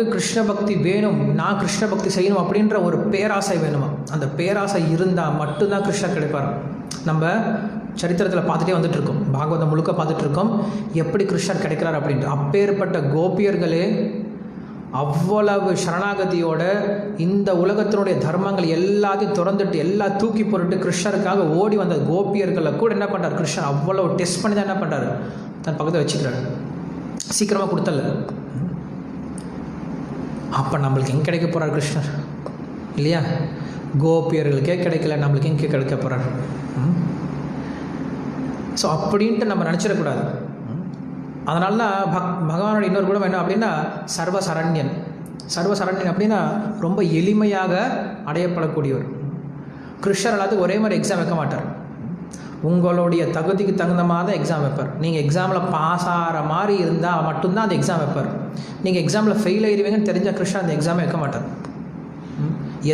எனக்கு கிருஷ்ண பக்தி வேணும் நான் கிருஷ்ண பக்தி செய்யணும் அப்படின்ற ஒரு பேராசை வேணுமா? அந்த பேராசை இருந்தால் மட்டும்தான் கிருஷ்ணர் கிடைப்பார். நம்ம சரித்திரத்தில் பார்த்துட்டே வந்துட்டு இருக்கோம் பாகவதம் முழுக்க பார்த்துட்டு இருக்கோம் எப்படி கிருஷ்ணர் கிடைக்கிறார் அப்படின்ட்டு. அப்பேற்பட்ட கோபியர்களே அவ்வளவு சரணாகதியோட இந்த உலகத்தினுடைய தர்மங்கள் எல்லாத்தையும் திறந்துட்டு எல்லாம் தூக்கி போட்டுட்டு கிருஷ்ணருக்காக ஓடி வந்த கோபியர்களை கூட என்ன பண்ணுறார் கிருஷ்ணர் அவ்வளவு டெஸ்ட் பண்ணி தான் என்ன பண்ணுறாரு தன் பக்கத்தில் வச்சுக்கிறாரு. சீக்கிரமாக கொடுத்தல. அப்போ நம்மளுக்கு எங்கே கிடைக்க போகிறார் கிருஷ்ணர்? இல்லையா? கோபியர்களுக்கே கிடைக்கல நம்மளுக்கு எங்கே கிடைக்க போகிறார் ஸோ அப்படின்ட்டு நம்ம நினச்சிடக்கூடாது. அதனால தான் பக் பகவானோட இன்னொரு குணம் என்ன அப்படின்னா சர்வ சரண்யன் சர்வ சரண்யன் அப்படின்னா ரொம்ப எளிமையாக அடையப்படக்கூடியவர். கிருஷ்ணர் எல்லாத்துக்கும் ஒரே மாதிரி எக்ஸாம் வைக்க மாட்டார். உங்களுடைய தகுதிக்கு தகுந்த மாதிரி தான் எக்ஸாம் வைப்பார். நீங்கள் எக்ஸாமில் பாஸ் ஆகிற மாதிரி இருந்தால் மட்டும்தான் அந்த எக்ஸாம் வைப்பார். நீங்கள் எக்ஸாமில் ஃபெயில் ஆயிடுவீங்கன்னு தெரிஞ்ச கிருஷ்ணா அந்த எக்ஸாமே வைக்க மாட்டார்.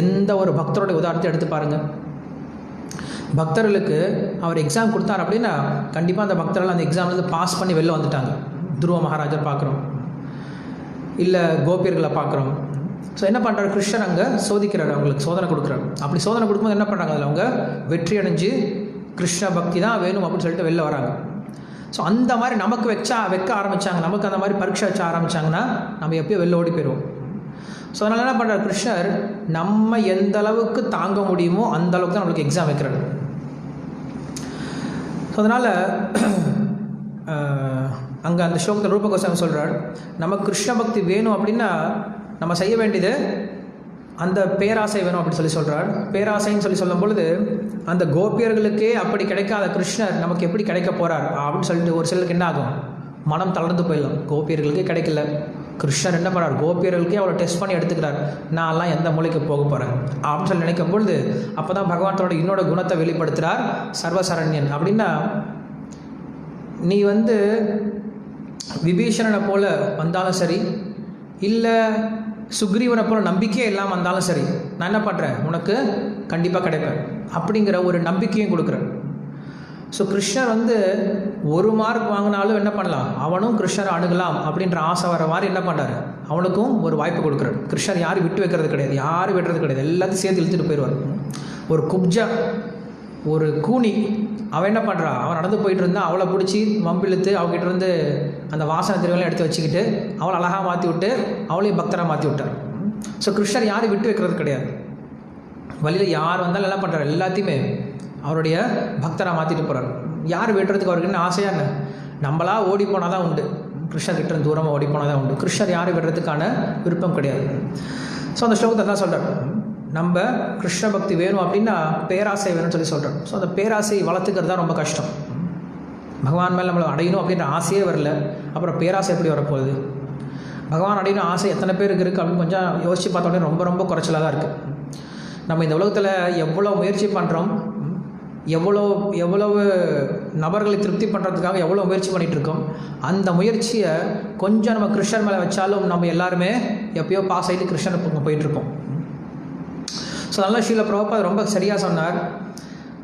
எந்த ஒரு பக்தருடைய உதாரணத்தை எடுத்து பாருங்கள் பக்தர்களுக்கு அவர் எக்ஸாம் கொடுத்தார் அப்படின்னா கண்டிப்பாக அந்த பக்தர்கள் அந்த எக்ஸாம்லேருந்து பாஸ் பண்ணி வெளில வந்துட்டாங்க. துருவ மகாராஜர் பார்க்குறோம். இல்லை கோபியர்களை பார்க்குறோம். ஸோ என்ன பண்ணுறாரு கிருஷ்ணர் அங்கே சோதிக்கிறார் அவங்களுக்கு சோதனை கொடுக்குறாரு. அப்படி சோதனை கொடுக்கும்போது என்ன பண்ணுறாங்க அதில் அவங்க? வெற்றி அடைஞ்சு கிருஷ்ண பக்தி தான் வேணும் அப்படின்னு சொல்லிட்டு வெளில வராங்க. ஸோ அந்த மாதிரி நமக்கு வச்சா வைக்க ஆரம்பித்தாங்க நமக்கு அந்த மாதிரி பரீட்சை வச்ச ஆரம்பித்தாங்கன்னா நம்ம எப்பயோ வெளில ஓடி போயிடுவோம் ஸோ அதனால் என்ன பண்ணுறார் கிருஷ்ணர் நம்ம எந்த அளவுக்கு தாங்க முடியுமோ அந்த அளவுக்கு தான் நம்மளுக்கு எக்ஸாம் வைக்கிறாரு. ஸோ அதனால் அங்கே அந்த ஸ்லோகத்தில் ரூபகோசாமி சொல்கிறார் நம்ம கிருஷ்ண பக்தி வேணும் அப்படின்னா நம்ம செய்ய வேண்டியது அந்த பேராசை வேணும் அப்படின்னு சொல்லி சொல்கிறார் பேராசைன்னு சொல்லி சொல்லும் பொழுது அந்த கோபியர்களுக்கே அப்படி கிடைக்காத கிருஷ்ணர் நமக்கு எப்படி கிடைக்க போகிறார் அப்படின்னு சொல்லிட்டு ஒரு சிலருக்கு என்ன ஆகும்? மனம் தளர்ந்து போயிடலாம் கோபியர்களுக்கே கிடைக்கல. கிருஷ்ணர் என்ன பண்ணுறார்? கோபியர்களுக்கே அவளை டெஸ்ட் பண்ணி எடுத்துக்கிறார். நான்லாம் எந்த மூலைக்கு போக போகிறேன் அப்படின்னு சொல்லி நினைக்கும் பொழுது அப்போ தான் பகவானோட இன்னோட குணத்தை வெளிப்படுத்துகிறார் சர்வசரண்யன். அப்படின்னா நீ வந்து விபீஷணனை போல் வந்தாலும் சரி இல்லை சுக்ரீவனை போல நம்பிக்கையே இல்லாமல் வந்தாலும் சரி நான் என்ன பண்ணுறேன் உனக்கு கண்டிப்பாக கிடைப்பேன். அப்படிங்கிற ஒரு நம்பிக்கையும் கொடுக்குறேன். ஸோ கிருஷ்ணர் வந்து ஒரு மார்க் வாங்கினாலும் என்ன பண்ணலாம்? அவனும் கிருஷ்ணரை அணுகலாம் அப்படின்ற ஆசை வர மாதிரி என்ன பண்ணுறாரு அவனுக்கும் ஒரு வாய்ப்பு கொடுக்குறாரு. கிருஷ்ணர் யாரும் விட்டு வைக்கிறது கிடையாது. யாரும் விடுறது கிடையாது. எல்லாத்தையும் சேர்த்து இழுத்துட்டு போயிடுவார். ஒரு குப்ஜா ஒரு கூனி அவன் என்ன பண்ணுறான் அவன் நடந்து போயிட்டு இருந்தான் அவளை பிடிச்சி வம்பிழுத்து அவகிட்ட இருந்து அந்த வாசனை திருவெல்லாம் எடுத்து வச்சுக்கிட்டு அவளை அழகாக மாற்றி விட்டு அவளையும் பக்தராக மாற்றி விட்டார் ஸோ கிருஷ்ணர் யாரும் விட்டு வைக்கிறது கிடையாது. வழியில் யார் வந்தாலும் என்ன பண்ணுறாரு எல்லாத்தையுமே அவருடைய பக்தராக மாற்றிட்டு போகிறார் யார் வெட்டுறதுக்கு அவருக்கு என்ன ஆசையாக என்ன? நம்மளா ஓடி போனால் தான் உண்டு. கிருஷ்ணர் கிட்ட தூரமாக ஓடி போனால் தான் உண்டு. கிருஷ்ணர் யாரும் விடுறதுக்கான விருப்பம் கிடையாது. ஸோ அந்த ஸ்லோகத்தை தான் சொல்கிறார் நம்ம கிருஷ்ண பக்தி வேணும் அப்படின்னா பேராசை வேணும்னு சொல்லி சொல்கிறோம் ஸோ அந்த பேராசை வளர்த்துக்கிறது தான் ரொம்ப கஷ்டம். பகவான் மேலே நம்மளை அடையணும் அப்படின்ற ஆசையே வரல. அப்புறம் பேராசை எப்படி வரப்போகுது? பகவான் அடையணும் ஆசை எத்தனை பேருக்கு இருக்குது அப்படின்னு கொஞ்சம் யோசித்து பார்த்தோன்னே ரொம்ப ரொம்ப குறைச்சலாக தான் இருக்குது நம்ம இந்த உலகத்தில் எவ்வளோ முயற்சி பண்ணுறோம் எவ்வளோ எவ்வளவு நபர்களை திருப்தி பண்ணுறதுக்காக எவ்வளோ முயற்சி பண்ணிகிட்டு இருக்கோம் அந்த முயற்சியை கொஞ்சம் நம்ம கிருஷ்ணன் மேலே வச்சாலும் நம்ம எல்லாருமே எப்பயோ பாஸ் ஆகிட்டு கிருஷ்ணர் பக்கம் போயிட்டுருப்போம் ஸோ நல்லா ஷீல பிரபாபா ரொம்ப சரியாக சொன்னார்.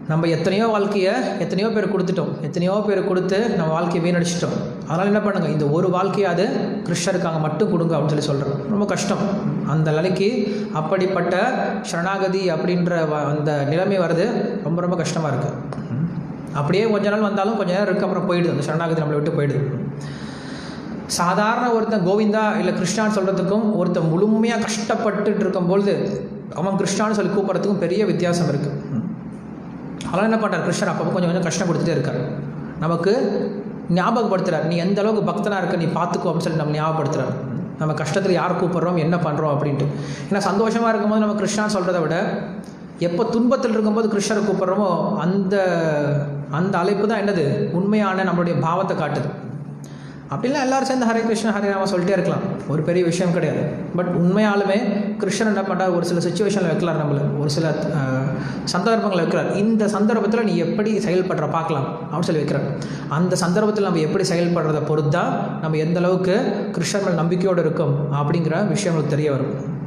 நம்ம எத்தனையோ வாழ்க்கையை எத்தனையோ பேர் கொடுத்துட்டோம். எத்தனையோ பேர் கொடுத்து நம்ம வாழ்க்கையை வீணடிச்சிட்டோம். அதனால் என்ன பண்ணுங்கள் இந்த ஒரு வாழ்க்கையாவது கிருஷ்ணருக்காக மட்டும் கொடுங்க அப்படின்னு சொல்லி சொல்கிறோம் ரொம்ப கஷ்டம். அந்த நிலைக்கு அப்படிப்பட்ட சரணாகதி அப்படின்ற வ- அந்த நிலைமை வருது. ரொம்ப ரொம்ப கஷ்டமாக இருக்குது அப்படியே கொஞ்ச நாள் வந்தாலும் கொஞ்ச நேரம் இருக்கு அப்புறம் போயிடுது. அந்த சரணாகதி நம்மளை விட்டு போயிடுது. சாதாரண ஒருத்தன் கோவிந்தா இல்லை கிருஷ்ணான்னு சொல்கிறதுக்கும் ஒருத்தன் முழுமையாக கஷ்டப்பட்டுட்டு இருக்கும்பொழுது அவன் கிருஷ்ணான்னு சொல்லி கூப்பிட்றதுக்கும் பெரிய வித்தியாசம் இருக்குது அதெல்லாம் என்ன பண்ணுறார் கிருஷ்ணர் அப்பப்போ கொஞ்சம் கொஞ்சம் கஷ்டம் கொடுத்துட்டே இருக்கார். நமக்கு ஞாபகப்படுத்துகிறார் நீ எந்த அளவுக்கு பக்தனாக இருக்க நீ பார்த்துக்கோ அப்படின்னு சொல்லி நம்ம ஞாபகப்படுத்துறார். நம்ம கஷ்டத்தில் யார் கூப்பிட்றோம் என்ன பண்ணுறோம் அப்படின்ட்டு. ஏன்னா சந்தோஷமாக இருக்கும்போது நம்ம கிருஷ்ணான்னு சொல்கிறத விட எப்போ துன்பத்தில் இருக்கும்போது கிருஷ்ணரை கூப்பிட்றோமோ அந்த அந்த அழைப்பு தான் என்னது? உண்மையான நம்மளுடைய பாவத்தை காட்டுது. அப்படிலாம் எல்லாரும் சேர்ந்து ஹரே கிருஷ்ண ஹரே ராமா சொல்லிட்டே இருக்கலாம். ஒரு பெரிய விஷயம் கிடையாது. பட் உண்மையாலுமே கிருஷ்ணன் என்ன பண்ணுறார் ஒரு சில சுச்சுவேஷனில் வைக்கலார் நம்மளை. ஒரு சில சந்தர்ப்பங்களை வைக்கிறார். இந்த சந்தர்ப்பத்தில் நீ எப்படி செயல்படுற பார்க்கலாம் அப்படின்னு சொல்லி வைக்கிறார். அந்த சந்தர்ப்பத்தில் நம்ம எப்படி செயல்படுறத பொறுத்தா நம்ம எந்த அளவுக்கு கிருஷ்ணன் மேல் நம்பிக்கையோடு இருக்கும் அப்படிங்கிற விஷயங்களுக்கு தெரிய வரும்.